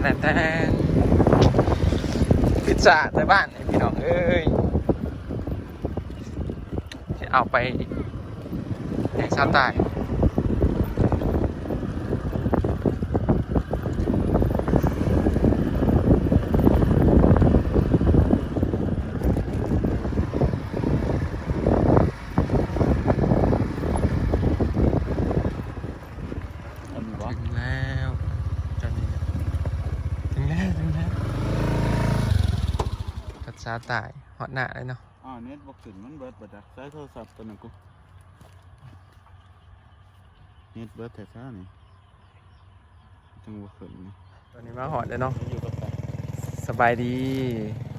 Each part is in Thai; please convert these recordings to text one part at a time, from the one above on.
แต่แต่พิซซ่าในบ้านพี่น้องเอ้ยจะเอาไปให้ชาวใต้ถึงแล้วเจ้านี่ถึงแล้วถึงแล้ว พัดชาวใต้ฮอตหน้าเลยเนาะอ๋อเน็ตบ่ขึ้นมันเบิดบ่จักใช้โทรศัพท์ตัวนั้นกูเน็ตเบิดแท้ๆนี่จังบ่ขึ้นนี่ตอนนี้มาหอดเลยเนาะอยู่กับใครสบายดี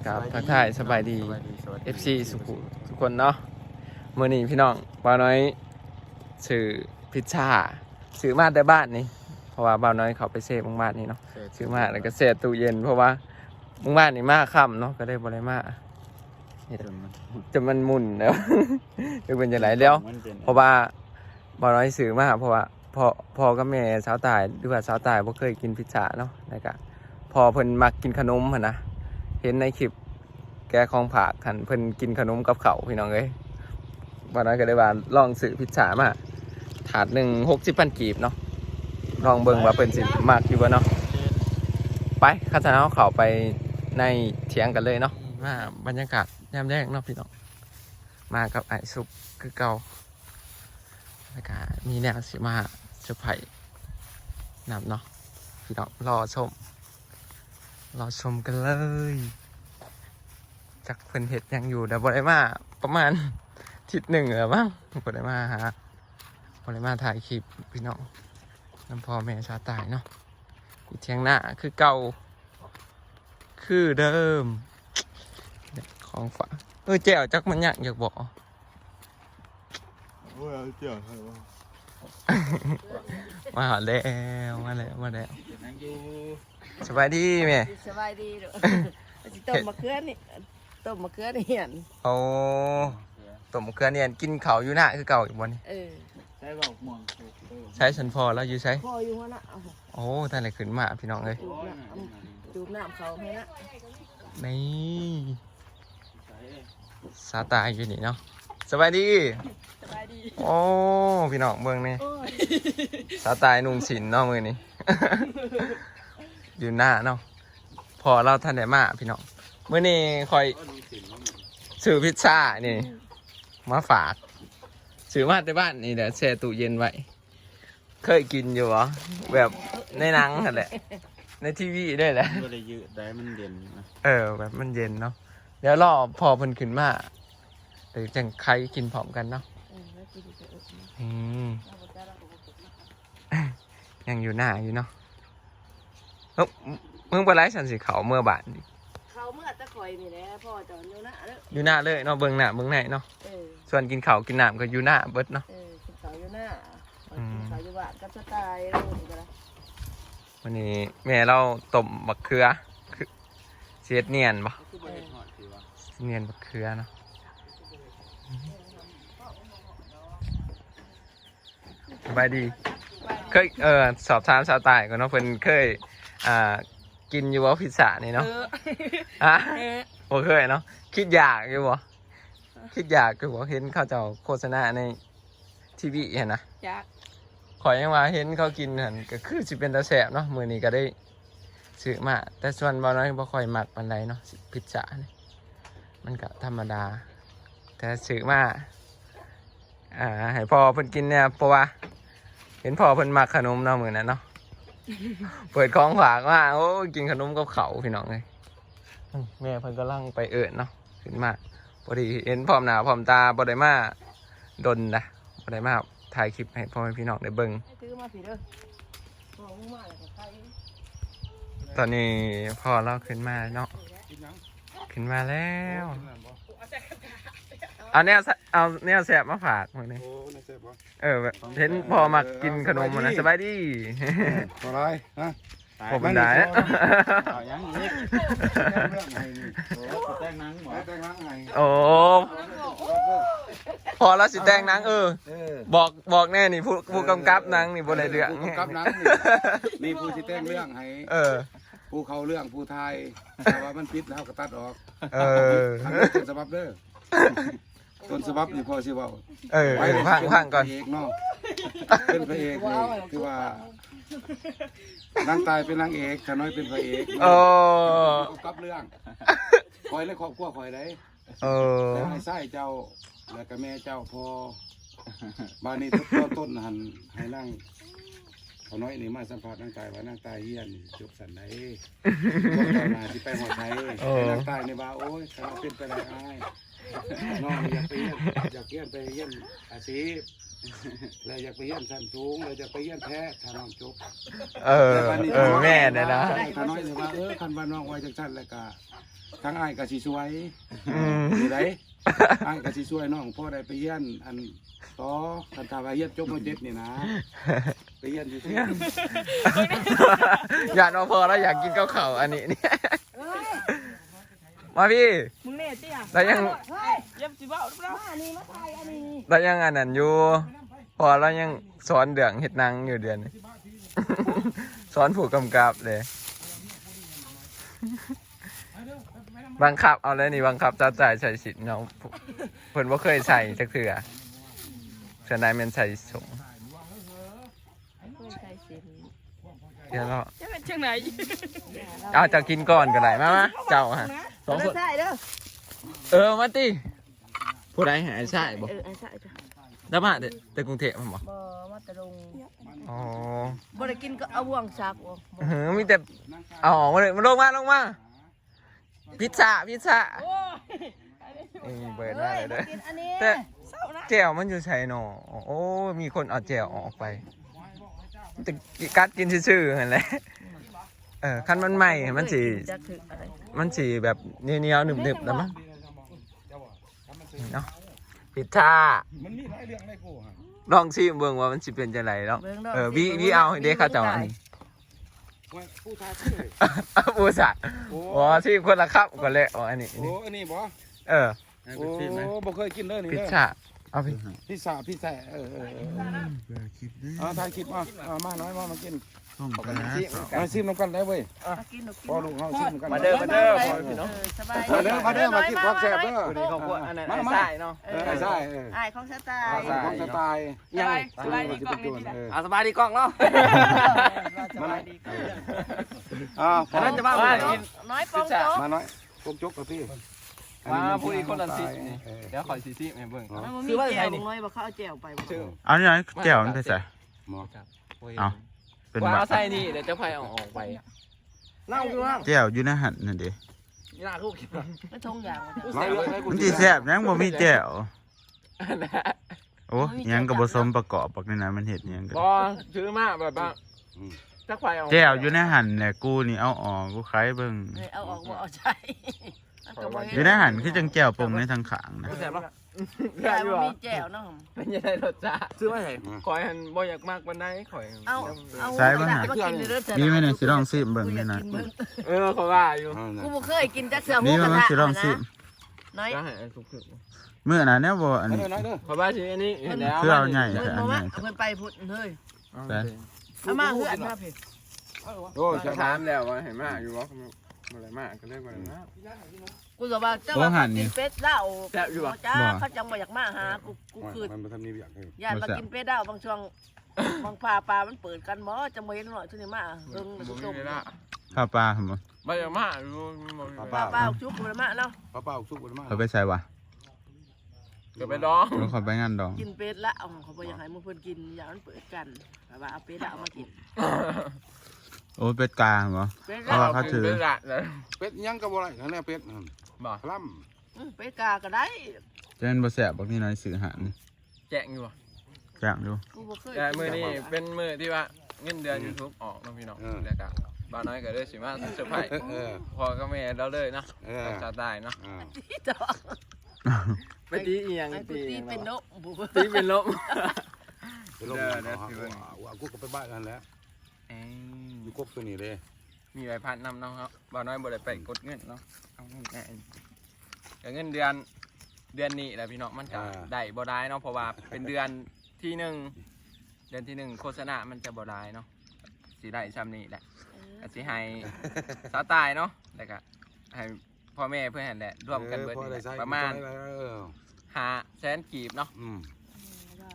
กับทักทายสบายดีสบายดีสวัสดี FC สุขุทุกคนเนาะมื่อนี้พี่น้องบ่าวน้อยซื้อพิซซ่าซื้อมาแต่บ้านนี่เพราะว่าบ่าวน้อยเขาไปเซฟบางบ้านนี่เนาะซื้อมาแล้วก็เสียตู้เย็นเพราะว่า บางบ้านนี่มาค่ำเนาะก็ได้บ่ได้มาจนมันจะมันหมุนแล้วจะเป็นจังไดแล้วมันเป็นเพราะว่าบ่าวน้อยซื้อมาเพราะว่าพ่อพ่อกับแม่สาวตายหรือว่าสาวตายบ่เคยกินพิซซ่าเนาะแล้วก็พอเพิ่นมักกินขนมหั่นนะเห็นในคลิปแกของผากหันเพิ่นกินขนมกับเขาวพี่น้องเอ้ยบ่าวน้อยก็ได้ว่าลองซื้อพิซซ่ามาถาดหนึ่งหกสิบพันกีบเนาะลองเบิ่งว่าเพิ่นสิมักอยู่บ่เนาะไปข้าจะเอาเข้าไป ในเถียงกันเลยเนาะมาบรรยากาศยามแรกเนาะพี่น้องมากับไอ้ซุปคือเก่าแล้วก็มีแนวสิมาเซอร์ไพรส์นำเนาะพี่น้องรอชม รอชมกันเลยจากเพิ่นเห็ดยังอยู่แต่บ่ได้มาประมาณทิศหนึ่งหรือมั้งบ่ได้มาหาบ่ได้มาถ่ายคลิปพี่น้องน้ำพอแม่ชาตายเนาะกูเทียงหน้าคือเก่า คือเดิมเด็กของฝากเออแจ้วจักมันยากอยากบอกโอ้ยเอาเจ้าให้ว่ามาหาแล้วมาแล้วมาแล้วนั่งอยู่สบายดีแม่สบายดีเด้อสิต้มมะเขือนี่ต้มมะเขือนี่เห็นโอ้ต้มเกลือเนี่ยกินเขาวอยู่หน้าคือเก่าอีกวันนี้เออใช้บอกม่วงถูกเออใช้ฉันพอแล้วอยู่ใช้พ่ออยู่หัวน่ะเอาโอ้ท่านอะไรขึ้นมาพี่น้องเลย จูบน้ำเอาจูบน้ำเขาให้นะนี่ใช้ซาตายอยู่นี่เนาะสบายดีสบายดี โอ้พี่น้องเมืองนี่โอ้ยซาตายนุ่งสินเนาะมือนี่อยู่หน้าเนาะพอเราท่านได้มาพี่น้องมื่อนี้คอยก็ดูสินว่ามันซื้อพิซซ่านี่มาฝากซื้อมาแต่บ้านนี่เดี๋ยวแช่ตู้เย็นไว้เคยกินอยู่เหรอแบบในหนังนั่นแหละ ในทีวีด้วยแหละ ก็เลยยืดได้มันเด่นนะเออ แบบมันเย็นเนาะเดี๋ยวรอพอเพิ่นขึ้นมาเดี๋ยวจังใครกินพร้อมกันเนาะเออแล้วกินจะอดนะอืมเอาบ่ได้แล้วก็บ่กดนะยังอยู่หน้าอยู่เนาะเอ้ามึงไปไล่ฉันสิเขาเมื่อบานดิเขาเมื่อตะข่อยนี่แหละพ่อจะอยู่นะเด้ออยู่หน้าเลยเนาะเบิ่งหน้าเบิ่งไหนเนาะเออส่วนกินข้าวกินน้ำก็อยู่หน้าเบิดเนาะ เออกินเขาอยู่หน้าอืมกินเขาอยู่บ้านก็จะตายแล้วนี่ก็ได้ วันนี้แม่เราต้มบักเขือคือเสียดเนียนปะคือบริหารคือว่าเนียนบักเขือเนาะสบายดี เคยเออสอบถามสาวตายก่อนเนาะเพิ่นเคยอ่ากินอยู่ว่าพิซซ่านี่เอเนาะอฮะเออบ่เคยเนาะคิดอยากอยู่บ่คิดอยากคือบ่เห็นเขาเจ้าโฆษณาในทีวีเห็นนะจัก ขอยยังว่าเห็นเขากินหั่นก็คือสิเป็นตาแซ่บเนาะมื้อนี้ก็ได้ซื้อมา แต่ส่วนบ่น้อยบ่ค่อยมักปานใดเนาะพิซซ่านี่มันก็ธรรมดา แต่ซื้อมาอ่าให้พ่อเพิ่นกินเนี่ยเพราะว่า เห็นพ่อเพิ่นมักขนมเนาะมื้อนั้นเนาะเปิดของฝากมาโอ้ยกินขนมกับเขาวพี่น้องเลยอืมแม่เพิ่นก็ลังไปเอิญเนาะขึ้นมาพอดีเห็นพร้อมหน้าพร้อมตาบ่ได้มาดนนะบ่ได้มา ถ่ายคลิปให้พ่อแม่พี่น้องได้เบิ่งให้ซื้อมาสิเด้อพ่อมึงมาแล้วก็ใครตอนนี้พ่อเราขึ้นมาเนาะกินยังขึ้นมาแล้วกินน้ำบ่เอาแนวสะเอาแนวแสบมาฝากมื้อนี้โอ้น่าเจ็บบ่เออแบบเห็นพ่อมากินขนมอะนะสบายดีอะไรฮะ พ่อบันไดอะเอายังอีกเรื่องไงนี่โอ้ยแต่งหนังหมอแต่งหนังไงโอ้พอแล้วสิแต่งหนังเออเออ บอกบอกแน่นี่ผู้ผู้กำกับหนังนี่บ่ได้เรื่องผู้กำกับหนังนี่มีผู้ที่แต่งเรื่องให้เออผู้เขาเรื่องผู้ไทยแต่ว่ามันผิดแล้วก็ตัดออก เอออันนี้ต้นฉบับเด้อต้นฉบับนี่พอสิเว้าเออเออพังพังก่อนเป็นพระเอกเนาะเป็นพระเอกนี่คือว่า นางตายเป็นนางเอกขาน้อยเป็นพระเอกโอ้กำกับเรื่องคอยและครอบครัวคอยได้โอ้แล้วให้ไส้เจ้าแล้วก็แม่เจ้าพอบ้านนี้ต้นต้นหันให้นั่งเขาน้อยนี่มาสัมผัสนางตายว่านางตายเฮียนจบสันไดบอกเจ้านาที่ไปหัวไทยนางตายในบ้าโอ้ยขาเป็นไปได้อายน้องอยากไปเฮียนอยากเฮียนไปเฮียนอาชีพ แล้วอยากไปเฮียนสั้นสูงแล้วอยากไปเฮียนแท้ถ้าน้องจบเออ เออ แม่เนี่ยนะขาน้อยเลยว่าเออคันบ้านน้องไว้จังสั้นแล้วก็ทั้งอ้ายก็สิสวยอืมนี่ไดอ้ายก็สิสวยน้องพ่อได้ไปเฮียนอันต่อคันถ้าว่าเฮียนจบมเจ็ดนี่นะไปเฮียนอยู่ที่อยากนอนพอแล้วอยากกินข้าวเข่าอันนี้เนี่ยมาพี่มึง เนี่ยเตี้ยแล้วยังเฮ้ยเย็บสิบ่าวหรือเปล่าอันนี้มาถ่ายอันนี้แล้วยังอันนั้นอยู่ พอแล้วยังสอนเดืองเห็ดนางอยู่เดือนนี้ สอนผูกกำกับเลย บังคับเอาเลยนี่บังคับจ้าจ่ายใส่สิทธิ์เนาะเพิ่นว่าเคยใส่จักเถื่อเสื้อในมันใส่สงเพื่อนใครเซ็นเดี๋ยวเราจะเป็นจังไหน เอาจะกินก่อนก็ได้มามาเจ้าฮะสองคน ใช่เด้อ เออมาติผู้ใดหายใช่บ่เออไอ้ใช่จ้ะแล้วมาแต่แต่กรุงเทพฯมั้งบ่บ่มาตะลงอ๋อบ่ได้กินก็เอาบ่วงซักบ่อื้อหือมีแต่เอาออกมาเลยมาลงมาลงมาพิซซ่าพิซซ่าโอ้ยนี่เปิดหน้าเลยเด้อกินอันนี้แต่เศร้านะแจ่วมันอยู่ใส่หนอโอ้ มีคนเอาแจ่วออกไปแต่กัดกินชื่อๆหั่นแหละเออคันมันใหม่มันสิจักถึกอะไรมันสิแบบเหนียวๆหนึบๆแล้วมั้งนี่ เนาะพิซซ่ามันมีหลายเรื่องในกูฮะลองชิมเบิ่งว่ามันสิเป็นจังไดเนาะบิ่งดกเออวิวิเอาให้เด็กเขาเจ้าอันนี้ว่าผู้ชายชื่ออะไรอุตส่าห์โอ้อ๋อที่คนละครับก่อนเลยอ๋ออันนี้อันโอ้นี้อันนี้บ่เออโอ้บ่เคยกินเลยนี่พิซเด้อซ่าเอาไป พิซซ่าพิซซ่าเออเออเออคิดดิเอาถ่ายคลิปมาเอามาน้อยมามากิน ต้องกระมาซิมน้ำกันได้เว้ยมากินลูกกินพอลูกเฮาซิมกันมาเด้อมาเด้อพ่อพี่น้องเออสบายมาเด้อมาเด้อมากินความแซ่บเด้อคนนี้เขากลัวอันนั้นมาไอ้มาใช่เนาะเออใช่เออไอ้ของสไตเอาล์ใส่ของสไตล์ยังไงสบายดีกล้องนี่ทีละเอออะสบายดีกล้องเนาะสบายดีกล้องอ่าพออันนั้นจะมาว่ากินน้อยปองโต๊ะมาน้อยพวกจกกับพี่มาพูดอีกคนละสิเออเดี๋ยวขอซีซีให้เบิ่งมันมีแก้วน้อยบ่เขาเอาแก้วไปบ่ชื่ออันนี้แก้วมันไปใส่หมอเอา เป็นว่าแบบเอาใส่นี่เดี๋ยวจะพายเอาออกไปนั่งอยู่นั่งแก้วอยู่ในหันนั่นดินี่น่าลูกคิดว่าไม่ทงอย่างใส่เลยมันสิแซ่บยังบ่มีแก้วอันนั้นโอ้ยังก็บ่สมประกอบปักนี่นะมันเฮ็ดหยังกันบอซื้อมาแบบว่าจักพายเอาแก้วอยู่ในหันแหละกูนี่เอาออกกูขายเบิ่งเอาออกบ่เอาใช้มันก็บ่อเห็ยู่ในหันคือจังแก้วปรุงในทางขางนะ แซ่บปะ แก้ได้วอยู่มันเหรอมีแก้วเนาะเป็นยังไงรสชาติซื้อมาให้คอยหันบ่อยากมากปานใดข่อยเอาเอาใส่บ่หามากินเด้อเถอะมีไหมเนี่ยสิลองซิมเบิ่งนี่นะเออเขาว่าอยู่กูบ่เคยกินจักเสือหมูมีกระมันทะสิลองซิมน้อยก็ให้อันสุกมื้อน่ะแนวบ่อันเด้นี้อน้อยเด้อๆเขาว่าสิอันนี้เห็นแล้วคือเอาใหญ่ เพิ่นบ่มาเพิ่นไปพุ่นเฮ้ยไปเอามาเฮือนมาพี่โอ้ยจะถามแล้วว่าเห็นมากอยู่ว่า บ่ได้มากก็เลยบ่ได้มากกูจะว่าเจ้าว่ากินเป็ดเหล้าแซ่บอยู่บ่จ้าเขาจังบ่อยากมาหากูกูคือมันบ่ทันมีอยากให้ญาติมากินเป็ดเหล้าบางช่วงบางพาปลามันเปิดกันบ่จังบ่เห็นหน่อยทุนี่มาเบิ่งบ่สุมีกเวลาข้าวปลาหั่นบ่บ่อยากมากอยู่บ่มีเวปลาลาปลาจุกบ่ได้มาเนาะป้าเป้าสุกบ่ได้มาเขาไปใส่วะก็ไปดองแล้วเขาไปงานดอง กินเป็ดละเขาบ่อยากให้มึงเพิ่นกินอย่ามันเปิดกันแต่ว่าเอาเป็ดเหล้ามากิน โอ้เป็ดกลางเหรอ เป็ดเหเพราะล้าว่าเขาถือ เป็นละเลยเป็ดยังก็บ่ได้นั่นแหละเป็ดนั่นบ่พลัมอืมเป็ดกาก็ได้เจนบ่แซ่บบักนี่น้อยซื้อหานี่แจกอยู่บ่แจ้งดูกูบ่เคยแต่มื้อนี้เป็นมื้อที่ว่าเงินเดือน YouTube ออกเนาะพี่น้องแล้วก็บ้านน้อยก็ได้สิมาเซอร์ไพรส์เออพ่อกับแม่เราเลยเนาะเออ จะตายเนาะอ่าที่ดอกไปตีอีหยังไอ้กูตีตีเป็นนกบุตีเป็นลม ไปลงเด้อเด้อเอาสิเบิ่งเอาเอากูก็ไปบ้านนั่นแหละอยู่ กบตัวนี้เลยมีใบพัดนำเนาะครับบ่าวน้อยบ่ได้ไปกดเงินเนาะเอาเงินแน่แต่เงินเดือนเดือนนี้แหละพี่น้องมันจะได้บ่ได้เนาะเพราะว่าเป็นเดือนที่หนึ่งเดือนที่หนึ่งโฆษณา มันจะบ่ได้เนาะสิได้ซ้ำนี่แหละเออก็สิให้สาวตายเนาะแล้วก็ให้พ่อแม่เพื่อนนั่นแหละร่วมกันเบิดออพอนี่ได้แหละใช้ประมาณพอได้เออห้าแสนกีบเนาะอืม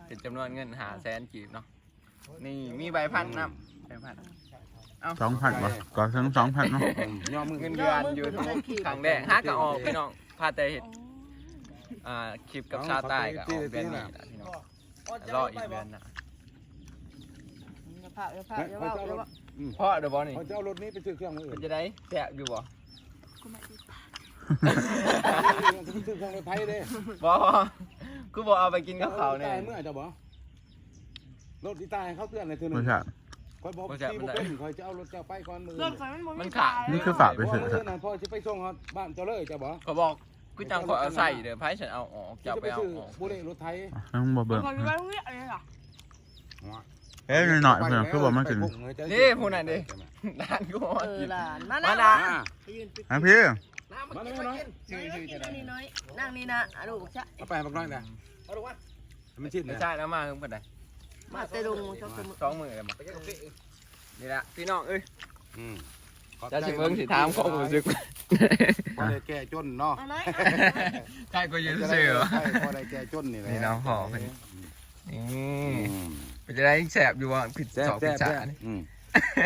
เป็นจำนวนเงินหาแสนกีบเนาะนี่มีใบพันน้ำใบพันเอา สองพันบ่ก็ถึงสองพันเนาะอืมย่อมือเงินเดือนยูทูบครั้งแรกฮักก็ออกพี่น้องพาแต่เห็ดอ่าคลิปกับชาใต้ก็ออกเดือนนี้นะพี่น้องรออีกเดือนนะอย่าพาอย่าพาอย่าว่าอย่าว่าพ่อเดี๋ยวบอนี่เขาจะเอารถนี้ไปซื้อเครื่องมืออื่เป็นนจะได้แสบอยู่บ่จะไปซื้อเครื่องรถไทยเด้บอกูบอกเอาไปกินกับเขาวเนี่ยตายเมื่อจะบ่รถที่ตายเขาเตือนเลยเธอหนึ่บ่งใช่ คอยบอกบ่ใช่ที่บ่บุใช่เป็นคอยจะเอารถเจ้าไปก่อนมือเรื่องของมันบ่มันขาดนี่คือฝากไปเพซื้อราะว่าเรื่องนั้นพ่อจะไปส่งเขาบ้านเจ้าเลยจะบ่เขาบอกกูจังขอเอาใส่เดี๋ยวไพ่ฉันเอาออกจะจะเอาไปไปเอาซื้อออกบุเรรถไทยต้องบ่เบิ่งคนไว้เรียกอะไรล่ะเอ้ยหน่อยๆเพิ่นคือบ่มากินนี่พูดหน่อยดิด้านกูมาเออกินหลานมามานะ นะไปยืนปิดอะพี่น้ำมากินมากินชื่อชื่อจะได้นี่น้อยนั่งนี่นะอะลูกจ๊ะเอาไปบักน้อยนะเอาดูว่ามันชิดไม่นะใช่แล้วมาเพิ่งเปิดได้ มาเตะลุงชอบเสมอสองมือเลยมานี่ละพี่น้องเอ้ยอืมขอบใจจะสิเบิ่งสิถามความรู้สึกพอได้แก่จนเนาะเอาน้อยใช่ก็ยืนเสือใช่พอได้แก่จนนี่แหละนี่น้องพ่อเพิ่นนี่อืมเป็นจะได้แสบอยู่ว่าผิดแซ่บสองแซ่ผิดบสาแซ่บนี่อืม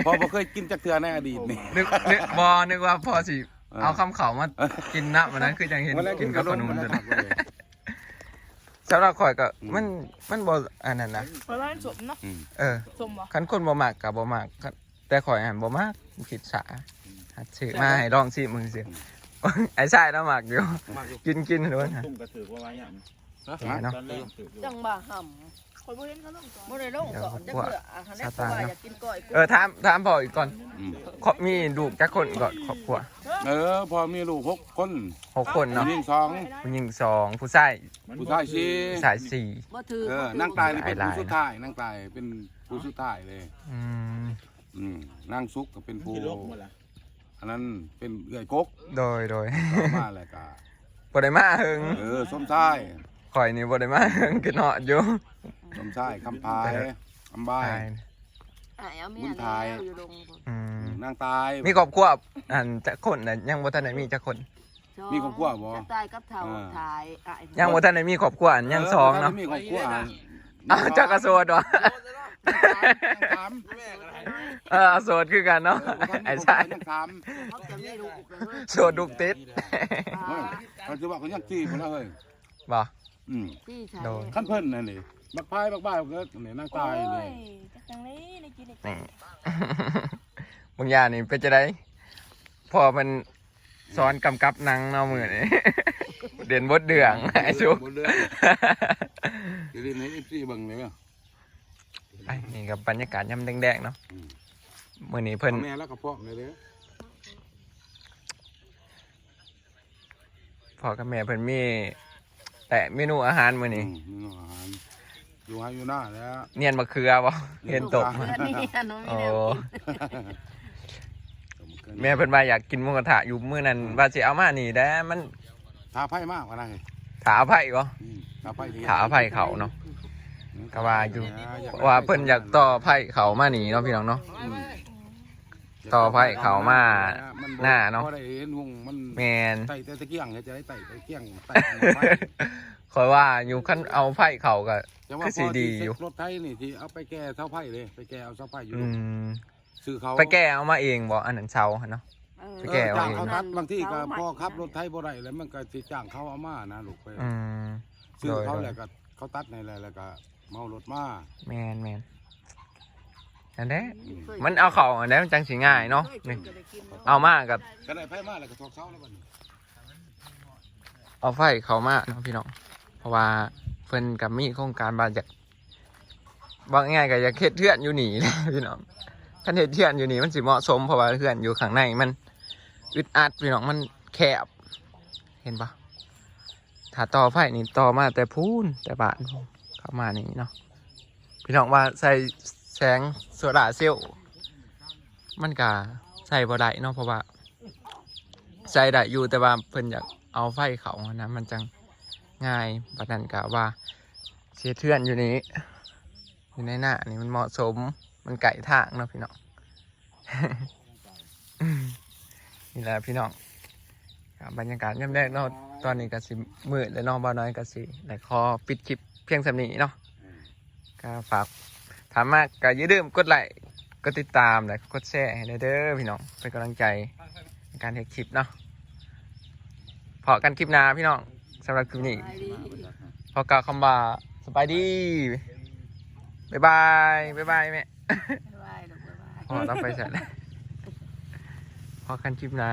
พอบ่เคยกินจักเทื่อในอดีตนี่นึกนึกบอนึกว่าพอสิเอาคำเขามากินนะวันนั้นคือยังเห็นวันแรกกินกับขนมวันเลแรยกผักเลย สำหรับข่อยก็อืมมันมันบ่อันนั้นนะเพราะว่าสมเนาะอืมเออสมบ่คันคนบ่มักกับบ่มักคันแต่ข่อยหันบ่มักผิดสาหัดซื้อมาให้ลองสิมึงสิไอ้ชายแล้วมักอยู่มากอยู่กินกินด้วยนะ ตุ้มกระถือว่าไว้อย่างเนาะ ตอนแรกถืออยู่ จังบ่ห่ำ คนบ่เห็นก็ลงก่อนบ่ได้ลงก่อนจังเพื่ออาหารแรกเพราะว่าอยากกินก้อยเออถามถามพ่ออีกก่อนอืมขอบมีลูกจักคนก่อนครอบครัวเออพอมีลูกหกคนหกคนเนาะผู้หญิงสองผู้หญิงสองผู้ชายผู้ชายสี่ผู้ชายสี่ บ่ถือเออนั่งตายนี่เป็นหลายผู้ๆสุดท้ายนั่งตายเป็นผู้สุดท้ายเลยอืมอืมนั่งซุกก็เป็นผู้ที่ลบหมดละอันนั้นเป็นเอื้อยกกโดยโดยต่อมาแล้วก็บ่ได้มาหึงเออส้มชายข่อยนี่บ่ได้มาหึงกินเหาะอยู่ ส้มชายคำพายคำบ้ายตายอะเอาเมียแล้วอยู่ลงอืมนั่งตาย มีครอบครัวอันจักคนน่ะยังบ่ทันได้มีจักคน มีครอบครัวบ่จะตายกับเฒ่าถ่ายอะยังบ่ทันได้มีครอบครัวอันยังสองเนาะมีครอบครัวอ้าวจักกระโสดวะยังสามเออโสดคือกันเนาะไอ้ชายยังสามเขาจะมีลูกเลยเฮ้ยโสดลูกติดเฮ้ยเขาจะว่าเขายังสี่คนแล้วเฮ้ยบ่ อืมที่ชายโดน ขั้นเพิ่นนั่นนี่ บักพายบักบ้ายก็นี่นั่งตายนี่จากทางนี้ในกินในนี่บางอย่างนี่เป็นจะได้พอมันสอนกำกับหนังเนาะมือนี่ เด่นบดเดืองไอ้ชุกบนเรือเดี๋ยวนี้เอฟซีเบิ่งเลยมั้ยไอ้นี่กับบรรยากาศย่ำแดงๆเนาะอืม มือนี้เพิ่นแม่แล้วก็พ่อเลยเด้อพ่อกับแม่เพิ่นมี แต่เมนูอาหารมืออืนี้มนี่อาหาร อยู่ให้อยู่หน้าแล้วเนียนมะเขือบ่เห็นตกเพื่อนนี่น้องโอ้นี่แนวกินแม่เพิ่นว่าอยากกินหมูกระทะอยู่มื้อนั้นว่าสิเอามานี่แด้มันทาไพ่มากกว่านั้นถาอภัยบ่อืมทาไพ่ดีถาอภัยเขาเนาะ ก็ว่าอยู่ว่าเพิ่นอยากต่อไผ่เขามานี่เนาะพี่น้องเนาะอืมต่อไพ่เขามามับ่หน้าเนาะ บ่ได้เห็นหุงมันแมนไต่แต่ตะเกียงจะได้ไต่ตะเกียงไต่ไฟ คอยว่าอยู่ขั้นเอาไผ่เขาก็แต่ว่าคือสีดีอยู่พที่รถไทยนี่ที่เอาไปแก้เสาไผ่เลยไปแก้เอาเสาไผ่อยู่อืม ซื้อเขาไปแก้เอามาเองบ่อันนั้นเชาเนาะไปแก้เอาจ้างเอง เขาตัดบางที่ก็พอขับรถไทยบ่ได้แล้วมันก็สิจ้างเขาเอามานะลูกไปอืม ซื้อเขาโดย แล้วก็เขาตัดในแล้วแล้วก็เมารถมาแมนแมนอันนี้อืมมันเอาเขาอันนี้มันจังสิง่ายเนาะนี่ เอามากับ ก็ได้ไผ่มาแล้วก็ทอกเสาแล้วบัดนี้เอาไฟเขามาเนาะพี่น้อง เพราะว่าเพิ่นกับมีโครงการบาดจากบางง่ายก็อยากเฮ็ดเทือนอยู่หนีแหละพี่น้องคันเฮ็ดเทือนอยู่หนีมันสิเหมาะสมเพราะว่าเทือนอยู่ข้างในมันอึดอัดพี่น้องมันแคบ เห็นปะถ้าต่อไฟนี่ต่อมาแต่พูนแต่บานเข้ามานี่เนาะพี่น้องว่าใส่แสงโซลาเซลล์มันก็ใส่บ่ได้เนาะเพราะว่าใส่ได้อยู่แต่ว่าเพิ่นอยากเอาไฟเขานะมันจัง ง่ายบัดนั้นกะว่าเสียเทือนอยู่นี้ อยู่ในหน้านี่มันเหมาะสมมันไก่ทางเนาะพี่น้องนี่แหละพี่น้องบรรยากาศย่ำแรกเนาะตอนนี้ก็สิมืดแล้วน้องบ้าน้อยก็สิแต่ขอปิดคลิปเพียงสำนี้เนาะก็ฝากถามมากก็อย่าลืมกดไลค์กดติดตามและกดแชร์ให้ได้เด้อพี่น้องเป็นกำลังใจในการเทคคลิปเนาะพอกันคลิปหน้าพี่น้องำหรับคลิปนี้ไปดีพอกล่าวคำว่าสบายดีบ๊ายบายบ๊ายบายแม่บ๊ายบายลูกบ๊ายบายพอต้องไปเสร็จแล้วพอกันคลิปหน้า